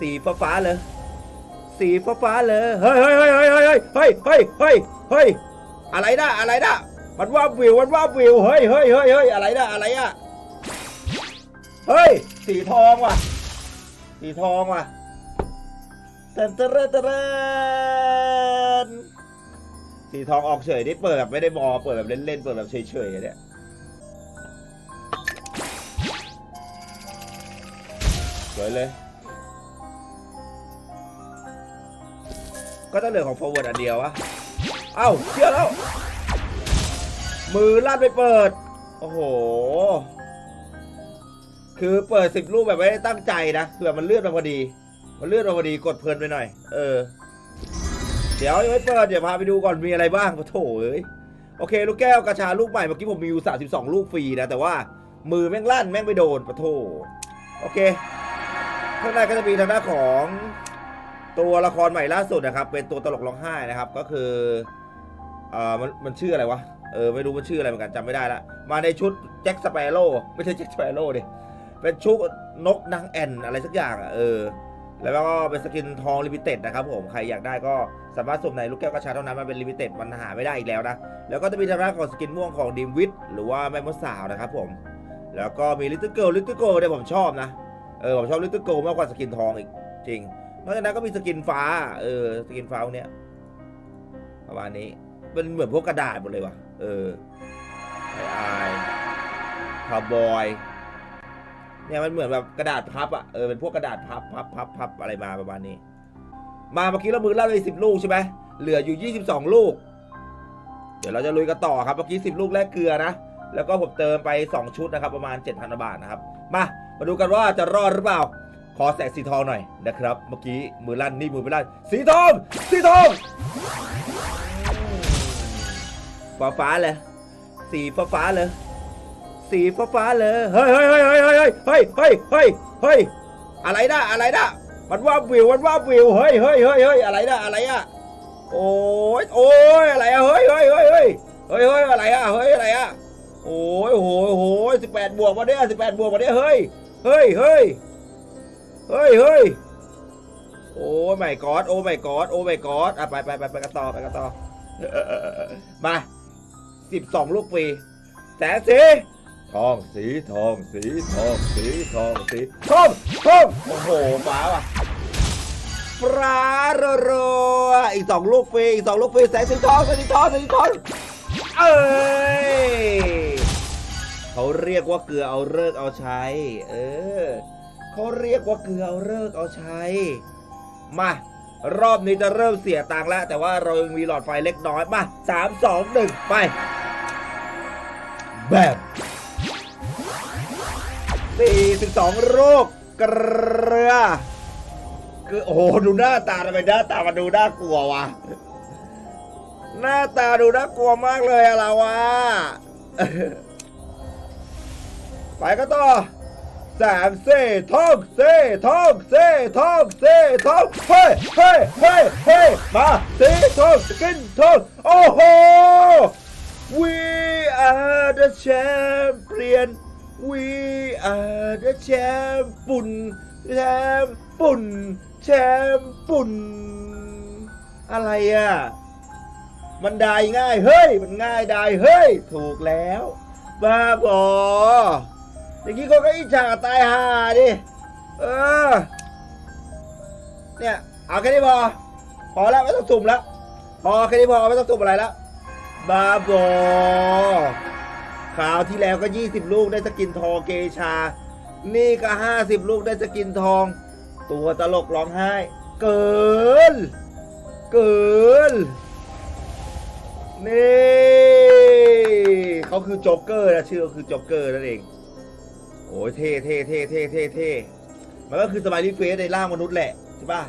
สีฟ้าฟ้าเลย สีฟ้าฟ้าเลยเฮ้ยเฮ้ยเฮ้ยเฮ้ยเฮ้ยเฮ้ยเฮ้ยเฮ้ยเฮ้ยอะไรนะอะไรนะมันว่าวิวมันว่าวิวเฮ้ยเฮ้ยเฮ้ยเฮ้ยอะไรนะอะไรอะเฮ้ย สีทองว่ะ สีทองว่ะเตนเตนเตเตนสีทองออกเฉยได้เปิดแบบไม่ได้มอเปิดแบบเล่นๆเปิดแบบเฉยๆเนี่ยสวยเลย ก็ต้องเหลือของ forward อันเดียววะ เอ้าเชื่อแล้ว มือลั่นไปเปิด โอ้โห คือเปิดสิบลูกแบบไม่ได้ตั้งใจนะคือแบบมันเลื่อนมาพอดี มันเลื่อนมาพอดีกดเพลินไปหน่อย เออ เดี๋ยวยังไม่เปิด เดี๋ยวพาไปดูก่อนมีอะไรบ้างโถเอ้ย โอเค ลูกแก้วกระชาลูกใหม่ เมื่อกี้ผมมีอยู่32 ลูกฟรีนะ แต่ว่ามือแม่งลั่นแม่งไปโดนปะโถ โอเค ข้างในก็จะมีทางด้านของ ตัวละครใหม่ล่าสุดนะครับ เป็นตัวตลกร้องไห้นะครับ ก็คือเอ่อมันมันชื่ออะไรวะเออไม่รู้มันชื่ออะไรเหมือนกันจำไม่ได้ละมาในชุดแจ็คสเปโร่ไม่ใช่แจ็คสเปโร่ดิเป็นชุดนกนางแอ่นอะไรสักอย่างอะเออ แล้วก็เป็นสกินทองลิมิเต็ดนะครับผมใครอยากได้ก็สามารถสุ่มในลูกแก้วกระชาเท่านั้นมันเป็นลิมิเต็ดมันหาไม่ได้อีกแล้วนะแล้วก็จะมีทางด้านของสกินม่วงของดีมวิทหรือว่าแม่มดสาวนะครับผม แล้วก็มีลิตเติ้ลเกิลลิตเติ้ลเกิลเนี่ยผมชอบนะเออผมชอบลิตเติ้ลเกิลมากกว่าสกินทองอีกจริง นอกจากนั้นก็มีสกินฟ้า เออ สกินฟ้าเนี้ยประมาณนี้เป็นเหมือนพวกกระดาษหมดเลยว่ะ เออไอไอคาร์บอย เนี่ยมันเหมือนแบบกระดาษพับอะ เออ เป็นพวกกระดาษพับพับพับพับอะไรมาประมาณนี้ มาเมื่อกี้เรามือเล่าไปสิบลูกใช่ไหมเหลืออยู่ยี่สิบสองลูก เดี๋ยวเราจะลุยกันต่อครับ เมื่อกี้สิบลูกแรกเกลือนะ แล้วก็ผมเติมไปสองชุดนะครับ ประมาณเจ็ดพันบาทนะครับ มา มาดูกันว่าจะรอดหรือเปล่า ขอแสงสีทองหน่อยนะครับ เมื่อกี้มือลั่นนี่มือไม่ลั่นสีทองสีทองฟ้าฟ้าเลยสีฟ้าฟ้าเลยสีฟ้าฟ้าเลยเฮ้ยเฮ้ยเฮ้ยเฮ้ยเฮ้ยเฮ้ยเฮ้ยเฮ้ยเฮ้ยอะไรนะอะไรนะมันว่าวิวมันว่าวิวเฮ้ยเฮ้ยเฮ้ยเฮ้ยอะไรนะอะไรอะโอ้ยโอ้ยอะไรอะเฮ้ยเฮ้ยเฮ้ยเฮ้ยเฮ้ยเฮ้ยอะไรอะเฮ้ยอะไรอะโอ้ยโอ้โหโอ้โหสิบแปดบวกมาเนี่ยสิบแปดบวกมาเนี่ยเฮ้ยเฮ้ยเฮ้ย เฮ้ยเฮ้ยโอ้ไม่กอดโอ้ไม่กอดโอ้ไม่กอดอะไปไปไปไปกันต่อไปกันต่อมาสิบสองลูกฟรีแสงสีทองสีทองสีทองสีทองสีทองทองโอ้โหฟ้าว่ะปลารัวๆอีกสองลูกฟรีอีกสองลูกฟรีแสงสีทองแสงสีทองแสงสีทองเอ้ยเขาเรียกว่าเกลือเอาเลิกษ์เอาใช้ เออ เขาเรียกว่าเกลือเอาเลิกเอาใช้ มารอบนี้จะเริ่มเสียตังค์แล้ว แต่ว่าเรายังมีหลอดไฟเล็กน้อยมาสามสองหนึ่งไปแบบสี่สิบสองโรคเกลือคือโอ้โหดูหน้าตาทำไมหน้าตามันดูน่ากลัววะหน้าตาดูน่ากลัวมากเลยอะเราวะไปก็ต่อ สามเซ่ทองเซ่ทองเซ่ทองเซ่ทองเฮ้ยเฮ้ยเฮ้ยเฮ้ยมาเซ่ทองสกินทองโอ้โห we are the champion we are the champion แชมปุนแชมปุนอะไรอะ มันได้ง่าย เฮ้ย มันง่ายได้ เฮ้ย ถูกแล้ว บ้าบอ อย่างนี้เขาก็อิจฉาตายห่าดิเออ เนี่ยเอาแค่นี้พอพอแล้วไม่ต้องสุ่มแล้วพอแค่นี้พอไม่ต้องสุ่มอะไรแล้วบาบอคราวที่แล้วก็ 20 ลูกได้สกินทองเกชา นี่ก็ 50 ลูกได้สกินทอง ตัวตลกร้องไห้ เกิน เกิน นี่ เขาคือโจ๊กเกอร์นะชื่อเขาคือโจ๊กเกอร์นั่นเอง อ้ยเท่เท่เท่เท่เท่เท่มันก็คือสมายลีเฟสในร่างมนุษย์แหละใช่ป่ะ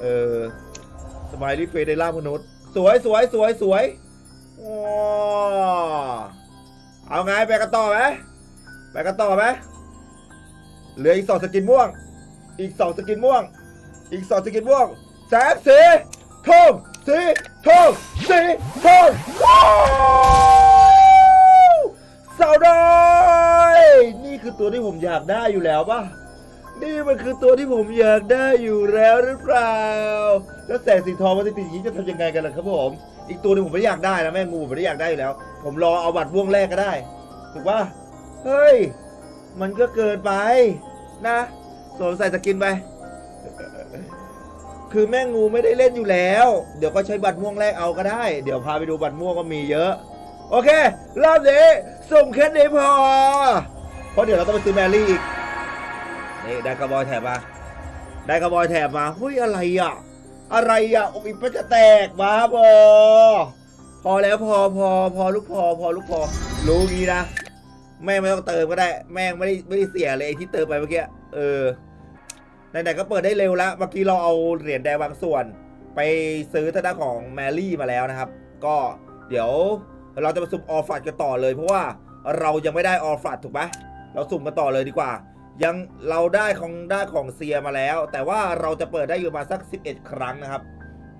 เออสมายลีเฟสในร่างมนุษย์ สวยสวยสวยสวยว้าวเอาไงไปกันต่อไหมไปกันต่อไหมเหลืออีกสองสกินม่วง อีกสองสกินม่วง อีกสองสกินม่วงแสงสีทองสีทองสีทองว้าวสาวน้อย นี่คือตัวที่ผมอยากได้อยู่แล้วป่ะ นี่มันคือตัวที่ผมอยากได้อยู่แล้วหรือเปล่า แล้วแสงสีทองมันจะติดอย่างนี้จะทำยังไงกันล่ะครับผม อีกตัวนึงผมไม่อยากได้นะแม่งูผมไม่ได้อยากได้อยู่แล้ว ผมรอเอาบัตรว่วงแรกก็ได้ ถูกปะเฮ้ย มันก็เกินไปนะสวมใส่สกินไป คือแม่งูไม่ได้เล่นอยู่แล้ว เดี๋ยวก็ใช้บัตรม่วงแรกเอาก็ได้ เดี๋ยวพาไปดูบัตรม่วงก็มีเยอะ โอเค รอบนี้ส่งแค่นี้พอ เพราะเดี๋ยวเราต้องไปซื้อแมรี่อีก นี่ได้กระบอยแถบมา ได้กระบอยแถบมาเฮ้ยอะไรอะ อะไรอะอกอีกมันจะแตกมาบอพอแล้วพอพอพอลูกพอพอลูกพอ รู้งี้นะ แม่งไม่ต้องเติมก็ได้ แม่งไม่ได้ไม่ได้เสียเลยไอที่เติมไปเมื่อกี้ เออไหนๆก็เปิดได้เร็วแล้ว เมื่อกี้เราเอาเหรียญแดงบางส่วน ไปซื้อทางด้านของแมรี่มาแล้วนะครับ ก็เดี๋ยว เราจะมาสุ่มออฟฟัดกันต่อเลย เพราะว่าเรายังไม่ได้ออฟฟัดถูกไหมเราสุ่มกันต่อเลยดีกว่า ยังเราได้ของได้ของเซียมาแล้ว แต่ว่าเราจะเปิดได้อยู่มาสัก 11 ครั้งนะครับ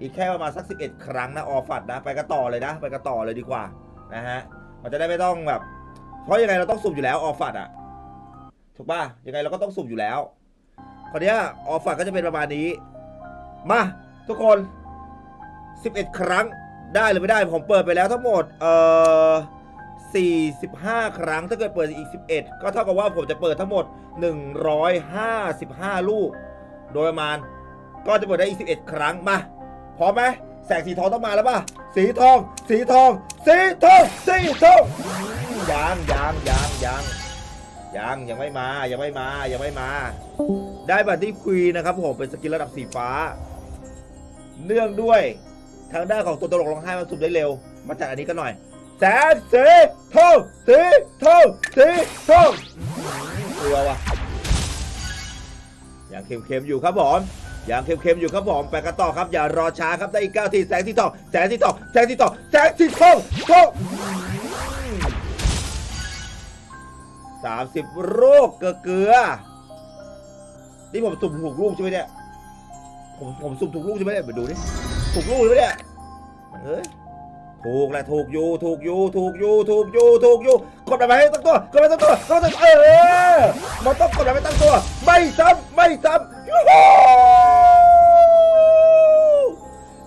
อีกแค่ประมาณสัก 11 ครั้งนะออฟฟัดนะ ไปกันต่อเลยนะ ไปกันต่อเลยดีกว่านะฮะมันจะได้ไม่ต้องแบบ เพราะยังไงเราต้องสุ่มอยู่แล้วออฟฟัดอะถูกป่ะยังไงเราก็ต้องสุ่มอยู่แล้วคราวนี้ออฟฟัดก็จะเป็นประมาณนี้ มาทุกคน 11 ครั้ง ได้หรือไม่ได้ผมเปิดไปแล้วทั้งหมดเอ่อ45 ครั้งถ้าเกิดเปิดอีก 11 ก็เท่ากับว่าผมจะเปิดทั้งหมด 155 ลูก โดยประมาณ ก็จะเปิดได้อีก 11 ครั้งมาพร้อมไหมแสงสีทองต้องมาแล้วป่ะ สีทอง สีทอง สีทอง สีทองยังยังยังยังยังยังไม่มายังไม่มายังไม่มา ได้บัตรที่ควีนนะครับผมเป็นสกินระดับสีฟ้า เนื่องด้วย ทางด้านของตัวตลกร้องไห้มันสุ่มได้เร็ว มาจากอันนี้กันหน่อยแสงสีทองสีทองสีทองอื้อหือกลัวว่ะอย่างเค็มๆอยู่ครับผมอย่างเค็มๆอยู่ครับผมไปกันต่อครับ อย่ารอช้าครับได้อีกเก้าทีแสงสีทองแสงสีทองแสงสีทองแสงสีทองทองสามสิบโรคเกลือเกลือ นี่ผมสุ่มถูกลูกใช่ไหมเนี่ย ผมผมสุ่มถูกลูกใช่ไหมเนี่ยไปดูดิ ถูกลูกใช่ไหมเนี่ยเอ้ยถูกแหละถูกอยู่ถูกอยู่ถูกอยู่ถูกอยู่ถูกอยู่กดไปให้ตั้งตัวกดไปตั้งตัวกดไปตั้งเออมันต้องกดไปตั้งตัว ไม่ซ้ำไม่ซ้ำยูฮู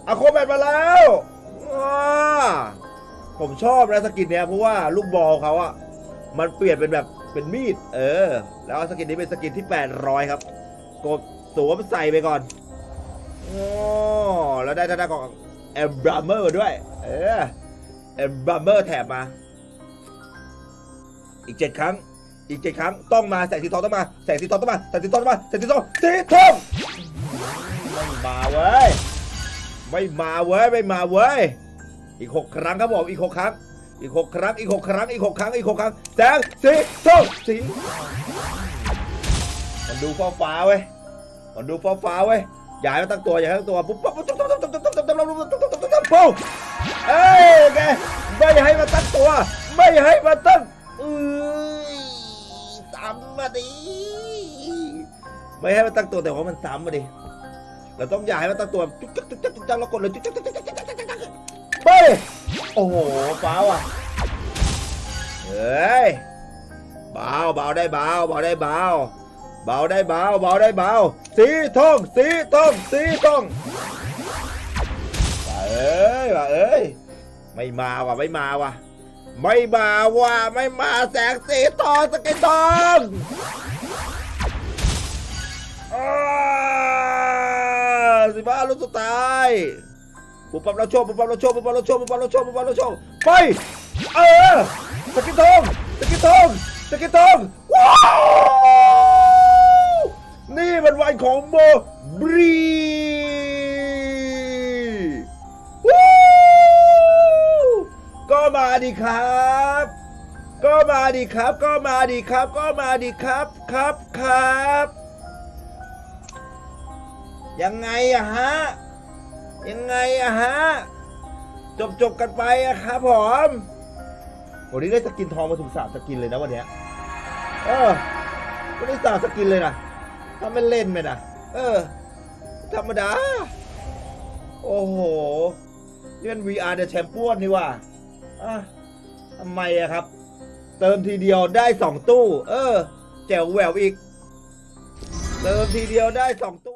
อะโคแบตมาแล้วว้าผมชอบนะสกินเนี้ยเพราะว่าลูกบอลเขาอะมันเปลี่ยนเป็นแบบเป็นมีด เออ แล้วสกินนี้เป็นสกินที่ 800 ครับ กดสวมใส่ไปก่อน โอ้แล้วได้ทางด้านของแอมบราเมอร์ด้วย เออแอมบราเมอร์แถบมา อีกเจ็ดครั้ง อีกเจ็ดครั้งต้องมาแสงสีทองต้องมาแสงสีทองต้องมาแสงสีทองต้องมาแสงสีทองสีทองไม่มาเว้ยไม่มาเว้ยไม่มาเว้ยอีกหกครั้งครับผมอีกหกครั้งอีกหกครั้งอีกหกครั้งอีกหกครั้งอีกหกครั้งแสงสีทองสีมันดูฟ้าฟ้าเว้ยมันดูฟ้าฟ้าเว้ย ย่าให้มันตั้งตัวอย่าให้ตั้งตัวปุ๊บปุ๊บปุ๊บปุ๊บปุ๊บปุ๊บปุ๊บปุ๊บปุ๊บปุ๊บปุ๊บปุ๊บปุ๊บปุ๊บปุ๊บเอ้ยแกไม่ให้มันตั้งตัว ไม่ให้มันตั้งเอ้ยซ้ำมาดิไม่ให้มันตั้งตัวแต่ว่ามันซ้ำมาดิเราต้องอย่าให้มันตั้งตัวจุ๊กจักจุ๊กจักจุ๊กจักเรากดเลยจุ๊กจักจุ๊กจักจุ๊กจุ๊กจุ๊กไปโอ้โหฟ้าวอะเฮ้ยเบาเบาได้เบาเบาได้เบา เบาได้เบาเบาได้เบาสีทองสีทองสีทองว่าเอ้ยว่าเอ้ยไม่มาว่ะไม่มาว่ะไม่มาว่ะไม่มาแสงสีทองสกินทองสิบ้าลูกสุดท้ายปุ๊บปั๊บเราโชว์ปุ๊บปั๊บเราโชว์ปุ๊บปั๊บเราโชว์ปุ๊บปั๊บเราโชว์ปุ๊บปั๊บเราโชว์ไปเออสกินทองสกินทองสกินทองว้าว นี่มันวันของโมบรีวู้ก็มาดีครับ ก็มาดีครับ ก็มาดีครับ ก็มาดีครับครับครับ ยังไงอะฮะ ยังไงอะฮะ จบจบกันไปอะครับผมวันนี้ได้สกินทองมาถึงสามสกินเลยนะวันเนี้ยเออวันนี้สามสกินเลยนะ ถ้าไม่เล่นไหมนะเออ ธรรมดา โอ้โห นี่มัน VR The Champion นี่ว่าอะทำไมอะครับ เติมทีเดียวได้สองตู้ เออ แจ๋วแหววอีก เติมทีเดียวได้สองตู้